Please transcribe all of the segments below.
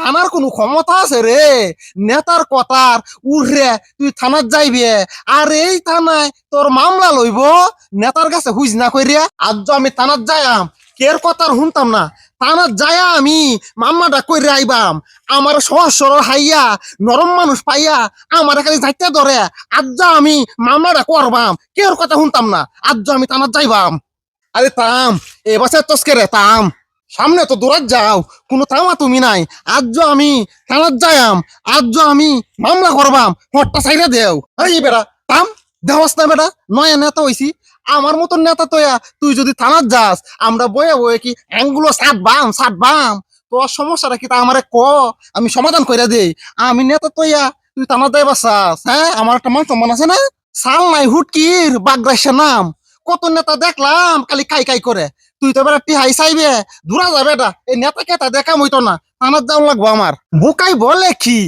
থানার কোনো ক্ষমতা আছে রে। নেতার কথার উড়ে তুই থানার যাইবে। আর এই থানায় তোর মামলা লইব। নেতার কাছে হুইজ না কইরিয়া আজ আমি থানার যাইয়াম। কের কথার শুনতাম না। থানার যায়া আমি মামলাটা কইরে আইবাম। আমার সহজ সরল হাইয়া, নরম মানুষ পাইয়া আমার খালি যাইতে ধরে। আজ যা আমি মামলাটা করবাম। কের কথা শুনতাম না। আজ আমি থানার যাইবাম। আরে তাম এবছর তস্কে রে তাম সামনে তো দূরাত যাও, কোনো থামা তুমি নাই। আজ আমি থানার যাইয়াম আজ আমি মামলা করবাম হটটা সাইরা দেও। এই বেড়া, তাম দেওয়াস না বেটা নয়া নেতা হইছি। আমার মতন নেতা তোয়া তুই যদি থানার যাস, আমরা বয়ে বয়ে কি অ্যাঙ্গুলো সাত বাম সাত বাম তোর সমস্যাটা কি তা আমারে ক? আমি সমাধান করে দেই। আমি নেতা তোয়া তুই থানার যাই বাসাস হ্যাঁ? আমার একটা মান সম্মান আছে না? সাল নাই হুটকির বাগরাইসা নাম। কত নেতা দেখলাম, খালি কাই কাই করে। তুই তো বেটা টিহাই চাইবে দূরা যাবে এটা এই নেতা কেতা দেখা মইতো না থানার যাও লাগবো আমার। বুকাই বলে কি?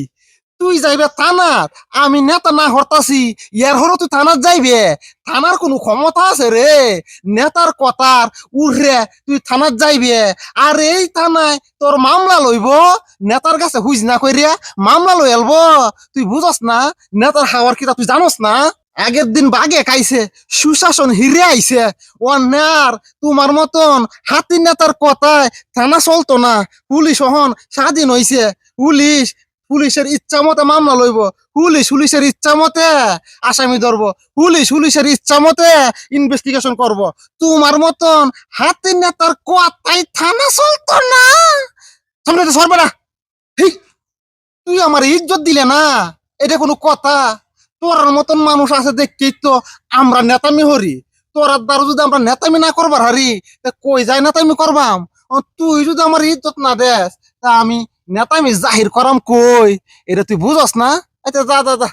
তুই যাইবে থানার আমি নেতা না হরতাছি, ইয়ার হরো তুই থানার যাইবে। থানার কোনো ক্ষমতা আছে রে। নেতার কথার উড়ে তুই থানার যাইবে। আর এই থানায় তোর মামলা লইব, নেতার কাছে হুইজ না কইরিয়া মামলা লই এলব তুই বুঝস না, নেতার হাওয়ার কিতা তুই জানোস না? আগের দিন বাগে খাইছে সুশাসন হিরে আইছে। ও নেয়ার তোমার মতন হাতি নেতার কথায় থানা চলতো না। পুলিশ হন স্বাধীন হইছে। পুলিশ পুলিশের ইচ্ছা মতে মামলা লইব। পুলিশ পুলিশের ইচ্ছা মতে আসামি ধরবো। পুলিশ পুলিশের ইচ্ছা মতে ইনভেস্টিগেশন করব। তোমার মতন হাতি নেতার কথায় থানা চলতো না। সামনে তো সরবে না। হেই, তুই আমার ইজ্জত দিলে না। এটা কোনো কথা। তোর মতন মানুষ আছে দেখি তো আমরা নেতামি হরি। তোর দ্বারা যদি আমরা নেতামি না করবার হারি তা কই যায় নেতামি করবাম? তুই যদি আমার ইজ্জত না দেস তা আমি নেতামি জাহির করাম কই? এটা তুই বুঝস না? আচ্ছা যা যা যা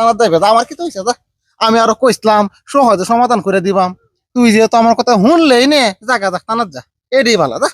আমার যা, আমার কি তো হইছে যা। আমি আরও কইসলাম সহজে সমাধান করে দিবাম। তুই যেহেতু আমার কথা শুনলেই নে জাগা যা তানার যা এডি ভালো যা।